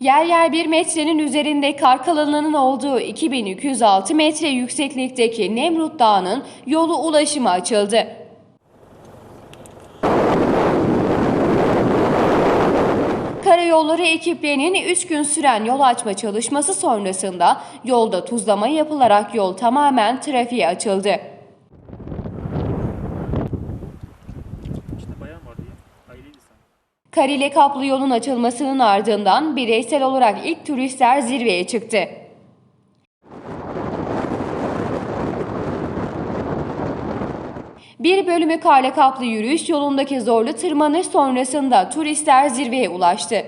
Yer yer bir metrenin üzerinde kar kalınlığının olduğu 2206 metre yükseklikteki Nemrut Dağı'nın yolu ulaşıma açıldı. Karayolları ekiplerinin 3 gün süren yol açma çalışması sonrasında yolda tuzlama yapılarak yol tamamen trafiğe açıldı. Kar ile kaplı yolun açılmasının ardından bireysel olarak ilk turistler zirveye çıktı. Bir bölümü karla kaplı yürüyüş yolundaki zorlu tırmanış sonrasında turistler zirveye ulaştı.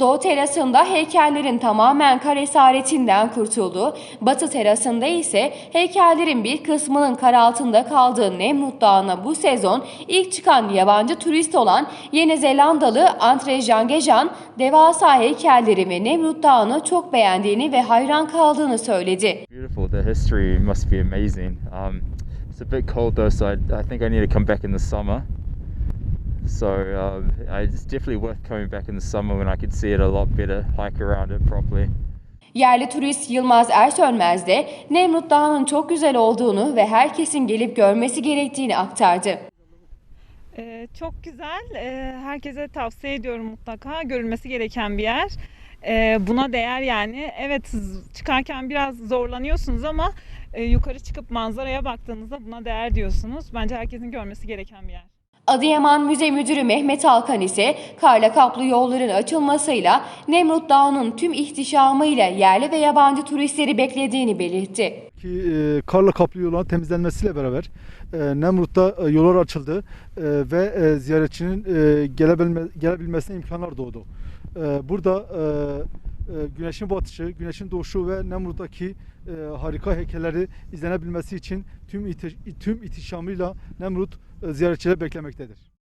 Doğu terasında heykellerin tamamen kar esaretinden kurtulduğu, batı terasında ise heykellerin bir kısmının kar altında kaldığı Nemrut Dağı'na bu sezon ilk çıkan yabancı turist olan Yeni Zelandalı Andre Jangejan, devasa heykelleri ve Nemrut Dağı'nı çok beğendiğini ve hayran kaldığını söyledi. Beautiful. The history must be amazing. Um, it's a bit cold though, so I, I think I need to come back in the summer. So um, I- it's definitely worth coming back in the summer when I can see it a lot better, hike around it properly. Yerli turist Yılmaz Ersönmez de Nemrut Dağı'nın çok güzel olduğunu ve herkesin gelip görmesi gerektiğini aktardı. Ee, çok güzel. Ee, herkese tavsiye ediyorum mutlaka. Görülmesi gereken bir yer. Ee, buna değer yani. Evet çıkarken biraz zorlanıyorsunuz ama e, yukarı çıkıp manzaraya baktığınızda buna değer diyorsunuz. Bence herkesin görmesi gereken bir yer. Adıyaman Müze Müdürü Mehmet Alkan ise karla kaplı yolların açılmasıyla Nemrut Dağı'nın tüm ihtişamıyla yerli ve yabancı turistleri beklediğini belirtti. ki e, karla kaplı yolların temizlenmesiyle beraber e, Nemrut'ta e, yollar açıldı e, ve e, ziyaretçinin e, gelebilme, gelebilmesine imkanlar doğdu. E, burada e, e, güneşin batışı, güneşin doğuşu ve Nemrut'taki e, harika heykelleri izlenebilmesi için tüm iti- tüm ihtişamıyla Nemrut ziyaretçileri beklemektedir.